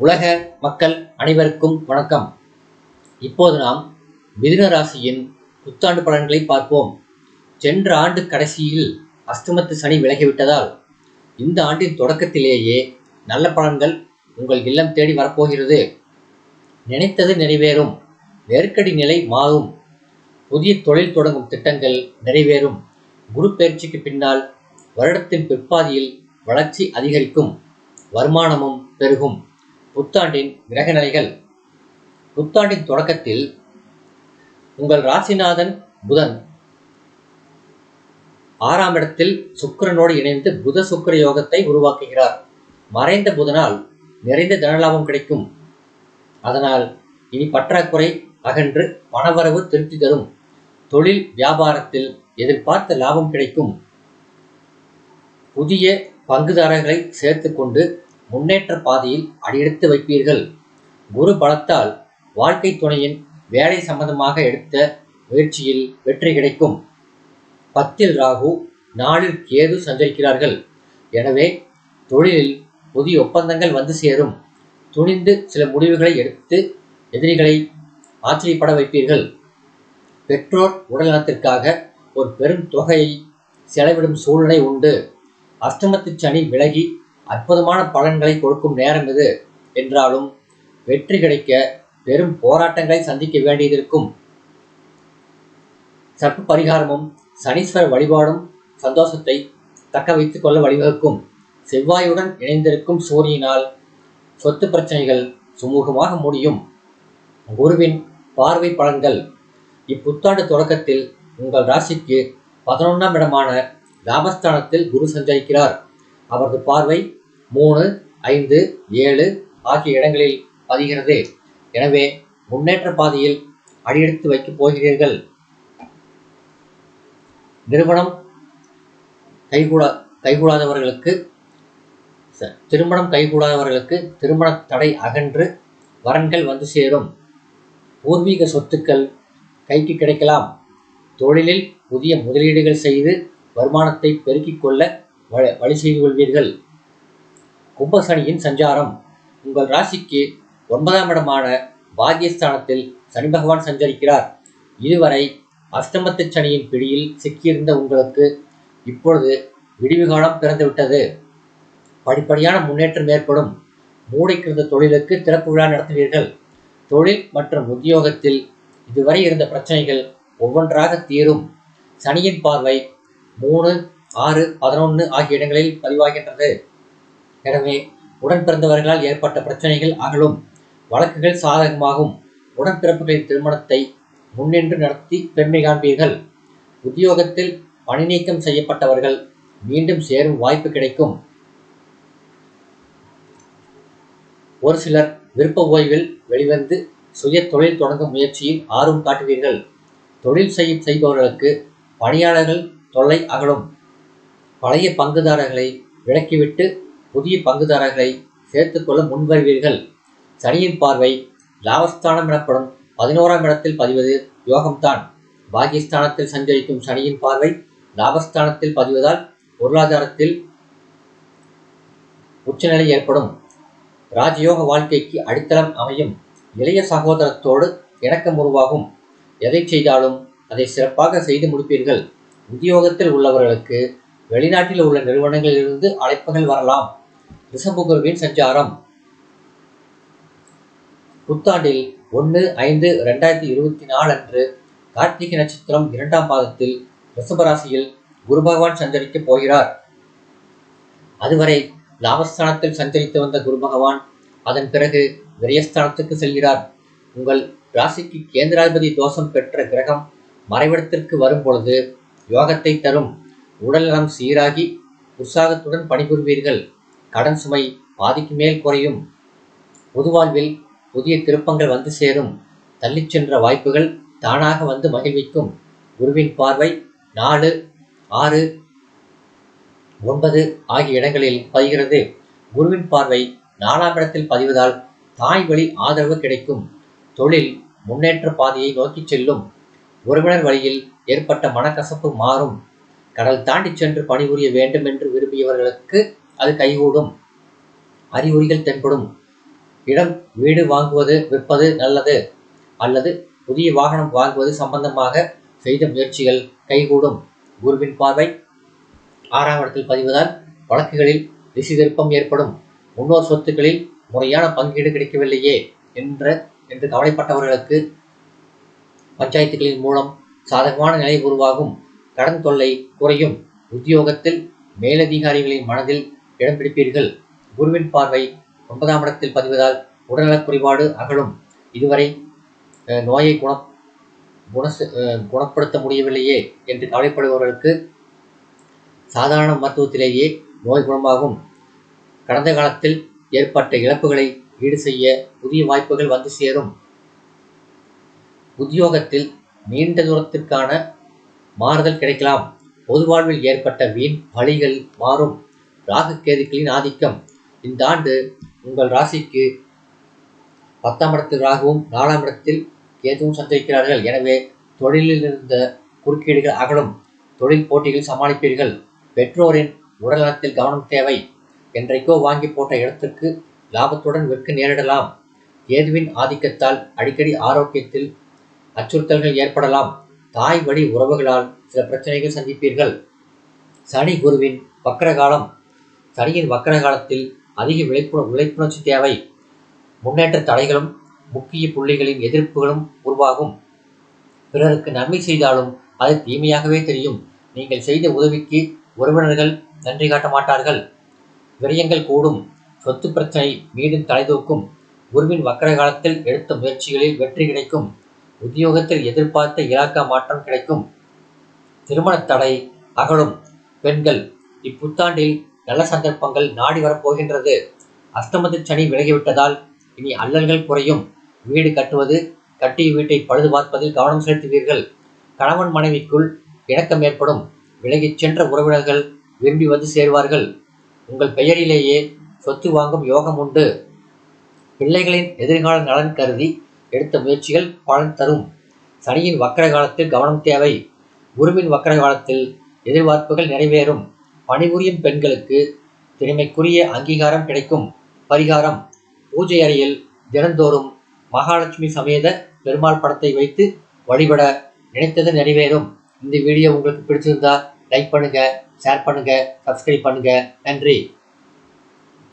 உலக மக்கள் அனைவருக்கும் வணக்கம். இப்போது நாம் மிதுன ராசியின் புத்தாண்டு பலன்களை பார்ப்போம். சென்ற ஆண்டு கடைசியில் அஷ்டமத்து சனி விலகிவிட்டதால் இந்த ஆண்டின் தொடக்கத்திலேயே நல்ல பலன்கள் உங்கள் இல்லம் தேடி வரப்போகிறது. நினைத்தது நிறைவேறும். நெருக்கடி நிலை மாறும். புதிய தொழில் தொடங்கும் திட்டங்கள் நிறைவேறும். குரு பயிற்சிக்கு பின்னால் வருடத்தின் பிற்பாதியில் வளர்ச்சி அதிகரிக்கும். வருமானமும் பெருகும். புத்தாண்டின் கிரக நிலைகள் புத்தாண்டின் தொடக்கத்தில் உங்கள் ராசிநாதன் புதன் ஆறாம் இடத்தில் சுக்கிரனோடு இணைந்து புத சுக்கர யோகத்தை உருவாக்குகிறார். மறைந்த புதனால் நிறைந்த தனலாபம் கிடைக்கும். அதனால் இனி பற்றாக்குறை அகன்று பணவரவு திருப்தி தரும். தொழில் வியாபாரத்தில் எதிர்பார்த்த லாபம் கிடைக்கும். புதிய பங்குதாரர்களை சேர்த்துக்கொண்டு முன்னேற்ற பாதையில் அடியெடுத்து வைப்பீர்கள். குரு பலத்தால் வாழ்க்கை துணையின் வேலை சம்பந்தமாக எடுத்த முயற்சியில் வெற்றி கிடைக்கும். பத்தில் ராகு நாளில் கேது சஞ்சரிக்கிறார்கள். எனவே தொழிலில் புதிய ஒப்பந்தங்கள் வந்து சேரும். துணிந்து சில முடிவுகளை எடுத்து எதிரிகளை ஆச்சரியப்பட வைப்பீர்கள். பெற்றோர் உடல்நலத்திற்காக ஒரு பெரும் தொகையை செலவிடும் சூழ்நிலை உண்டு. அஷ்டமத்து சனி விலகி அற்புதமான பலன்களை கொடுக்கும் நேரம் இது. என்றாலும் வெற்றி கிடைக்க பெரும் போராட்டங்களை சந்திக்க வேண்டியதிருக்கும் சர்ப்ப பரிகாரமும் சனீஸ்வர வழிபாடும் சந்தோஷத்தை தக்க வைத்துக் கொள்ள வழிவகுக்கும். செவ்வாயுடன் இணைந்திருக்கும் சூரியனால் சொத்து பிரச்சனைகள் சுமூகமாக முடியும். குருவின் பார்வை பலன்கள். இப்புத்தாண்டு தொடக்கத்தில் உங்கள் ராசிக்கு பதினொன்றாம் இடமான லாபஸ்தானத்தில் குரு சஞ்சரிக்கிறார். அவரது பார்வை மூணு ஐந்து ஏழு ஆகிய இடங்களில் பதிகிறது. எனவே முன்னேற்ற பாதையில் அடியெடுத்து வைக்கப் போகிறீர்கள். நிறுவனம் கைகூடா கைகூடாதவர்களுக்கு திருமணம் கைகூடாதவர்களுக்கு திருமண தடை அகன்று வரன்கள் வந்து சேரும். பூர்வீக சொத்துக்கள் கைக்கு கிடைக்கலாம். தொழிலில் புதிய முதலீடுகள் செய்து வருமானத்தை பெருக்கிக் கொள்ள வழி செய்து கொள்வீர்கள். கும்பசனியின் சஞ்சாரம் உங்கள் ராசிக்கு ஒன்பதாம் இடமான பாகியஸ்தானத்தில் சனி பகவான் சஞ்சரிக்கிறார். இதுவரை அஷ்டமத்து சனியின் பிடியில் சிக்கியிருந்த உங்களுக்கு இப்பொழுது விடிவு காலம் பிறந்துவிட்டது. படிப்படியான முன்னேற்றம் ஏற்படும். மூடைக்கிருந்த தொழிலுக்கு திறப்பு விழா நடத்துவீர்கள். தொழில் மற்றும் உத்தியோகத்தில் இதுவரை இருந்த பிரச்சனைகள் ஒவ்வொன்றாக தீரும். சனியின் பார்வை மூணு ஆறு பதினொன்று ஆகிய இடங்களில் பதிவாகின்றது. எனவே உடன் பிறந்தவர்களால் ஏற்பட்ட பிரச்சனைகள் அகலும். வழக்குகள் சாதகமாகும். உடன்பிறப்புகளின் திருமணத்தை முன்னின்று நடத்தி பெருமை காண்பீர்கள். உத்தியோகத்தில் பணி நீக்கம் செய்யப்பட்டவர்கள் மீண்டும் சேரும் வாய்ப்பு கிடைக்கும். ஒரு சிலர் விருப்ப ஓய்வில் வெளிவந்து சுய தொழில் தொடங்கும் முயற்சியில் ஆர்வம் காட்டுவீர்கள். தொழில் செய்ய செய்பவர்களுக்கு பணியாளர்கள் தொல்லை அகலும். பழைய பங்குதாரர்களை விலக்கிவிட்டு புதிய பங்குதாரர்களை சேர்த்துக்கொள்ள முன்வருவீர்கள். சனியின் பார்வை லாபஸ்தானம் எனப்படும் பதினோராம் இடத்தில் பதிவது யோகம்தான். பாகிஸ்தானத்தில் சஞ்சரிக்கும் சனியின் பார்வை லாபஸ்தானத்தில் பதிவதால் பொருளாதாரத்தில் உச்சநிலை ஏற்படும். ராஜயோக வாழ்க்கைக்கு அடித்தளம் அமையும். இளைய சகோதரத்தோடு இணக்கம் உருவாகும். எதை செய்தாலும் அதை சிறப்பாக செய்து முடிப்பீர்கள். உத்தியோகத்தில் உள்ளவர்களுக்கு வெளிநாட்டில் உள்ள நிறுவனங்களிலிருந்து அழைப்புகள் வரலாம். ரிஷபகுருவின் சஞ்சாரம். புத்தாண்டில் ஒன்று ஐந்து ரெண்டாயிரத்தி இருபத்தி நாலு அன்று கார்த்திகை நட்சத்திரம் இரண்டாம் பாதத்தில் ரிஷபராசியில் குரு பகவான் சஞ்சரிக்கப் போகிறார். அதுவரை லாபஸ்தானத்தில் சஞ்சரித்து வந்த குரு பகவான் அதன் பிறகு விரயஸ்தானத்துக்கு செல்கிறார். உங்கள் ராசிக்கு கேந்திராதிபதி தோஷம் பெற்ற கிரகம் மறைவிடத்திற்கு வரும் பொழுது யோகத்தை தரும். உடல்நலம் சீராகி உற்சாகத்துடன் பணிபுரிவீர்கள். கடன் சுமை பாதிக்கு மேல் குறையும். பொதுவாழ்வில் புதிய திருப்பங்கள் வந்து சேரும். தள்ளிச் சென்ற வாய்ப்புகள் தானாக வந்து மகிழ்விக்கும். குருவின் பார்வை நாலு ஆறு ஒன்பது ஆகிய இடங்களில் பதிகிறது. குருவின் பார்வை நாலாம் இடத்தில் பதிவதால் தாய் வழி ஆதரவு கிடைக்கும். தொழில் முன்னேற்ற பாதையை நோக்கிச் செல்லும். உறவினர் வழியில் ஏற்பட்ட மனக்கசப்பு மாறும். கடல் தாண்டிச் சென்று பணிபுரிய வேண்டும் என்று விரும்பியவர்களுக்கு அது கைகூடும். அறிகுறிகள் தென்படும். இடம் வீடு வாங்குவது விற்பது நல்லது. அல்லது புதிய வாகனம் வாங்குவது சம்பந்தமாக செய்த முயற்சிகள் கைகூடும். குருவின் பார்வை. ஆறாம் இடத்தில் பதிவதால் வழக்குகளில் திசை திருப்பம் ஏற்படும். முன்னோர் சொத்துக்களில் முறையான பங்கீடு கிடைக்கவில்லையே என்ற என்று கவலைப்பட்டவர்களுக்கு பஞ்சாயத்துகளின் மூலம் சாதகமான நிலை உருவாகும். கடன் தொல்லை குறையும். உத்தியோகத்தில் மேலதிகாரிகளின் மனதில் இடம் பிடிப்பீர்கள். குருவின் பார்வை ஒன்பதாம் இடத்தில் பதிவதால் உடல்நலக் குறைபாடு அகலும். இதுவரை நோயை குண குண குணப்படுத்த முடியவில்லையே என்று கவலைப்படுபவர்களுக்கு சாதாரண மருத்துவத்திலேயே நோய் குணமாகும். கடந்த காலத்தில் ஏற்பட்ட இழப்புகளை ஈடு செய்ய புதிய வாய்ப்புகள் வந்து சேரும். உத்தியோகத்தில் நீண்ட தூரத்திற்கான மாறுதல் கிடைக்கலாம். பொது வாழ்வில் ஏற்பட்ட வீண் வழிகள் மாறும். ராகு கேதுக்களின் ஆதிக்கம். இந்த ஆண்டு உங்கள் ராசிக்கு பத்தாம் இடத்தில் ராகுவும் நாலாம் இடத்தில் கேதுவும் சந்திக்கிறார்கள் எனவே தொழிலில் இருந்த குறுக்கீடுகள் அகலும். தொழில் போட்டிகள் சமாளிப்பீர்கள். பெற்றோரின் உடல்நலத்தில் கவனம் தேவை. என்றைக்கோ வாங்கி போட்ட இடத்திற்கு லாபத்துடன் விற்க நேரிடலாம். கேதுவின் ஆதிக்கத்தால் அடிக்கடி ஆரோக்கியத்தில் அச்சுறுத்தல்கள் ஏற்படலாம். தாய் வழி உறவுகளால் சில பிரச்சனைகள் சந்திப்பீர்கள். சனி குருவின் வக்கரகாலம் சனியின் வக்கரகாலத்தில் அதிக விழிப்புண விழிப்புணர்ச்சி தேவை. முன்னேற்ற தடைகளும் முக்கிய புள்ளிகளின் எதிர்ப்புகளும் உருவாகும். பிறருக்கு நன்மை செய்தாலும் அது தீமையாகவே தெரியும். நீங்கள் செய்த உதவிக்கு உறவினர்கள் நன்றி காட்ட மாட்டார்கள். விரயங்கள் கூடும் சொத்து பிரச்சனை மீண்டும் தலைதூக்கும் குருவின் வக்கர காலத்தில் எடுத்த முயற்சிகளில் வெற்றி கிடைக்கும். உத்தியோகத்தில் எதிர்பார்த்த இலாக்கா மாற்றம் கிடைக்கும். திருமணத் தடை அகலும். பெண்கள் இப்புத்தாண்டில் நல்ல சந்தர்ப்பங்கள் நாடி வரப்போகின்றது. அஸ்தமத்து சனி விலகிவிட்டதால் இனி அல்லல்கள் குறையும். வீடு கட்டுவது கட்டிய வீட்டை பழுது பார்ப்பதில் கவனம் செலுத்துவீர்கள். கணவன் மனைவிக்குள் இணக்கம் ஏற்படும். விலகிச் சென்ற உறவினர்கள் விரும்பி வந்து சேர்வார்கள். உங்கள் பெயரிலேயே சொத்து வாங்கும் யோகம் உண்டு. பிள்ளைகளின் எதிர்கால நலன் கருதி எடுத்த முயற்சிகள் பலன் தரும். சனியின் வக்கர காலத்தில் கவனம் தேவை. குருவின் வக்கர காலத்தில் எதிர்பார்ப்புகள் நிறைவேறும். பணிபுரியும் பெண்களுக்கு திறமைக்குரிய அங்கீகாரம் கிடைக்கும். பரிகாரம். பூஜை அறையில் தினந்தோறும் மகாலட்சுமி சமேத பெருமாள் படத்தை வைத்து வழிபட நினைத்தது நிறைவேறும். இந்த வீடியோ உங்களுக்கு பிடிச்சிருந்தா லைக் பண்ணுங்க ஷேர் பண்ணுங்க சப்ஸ்கிரைப் பண்ணுங்க. நன்றி.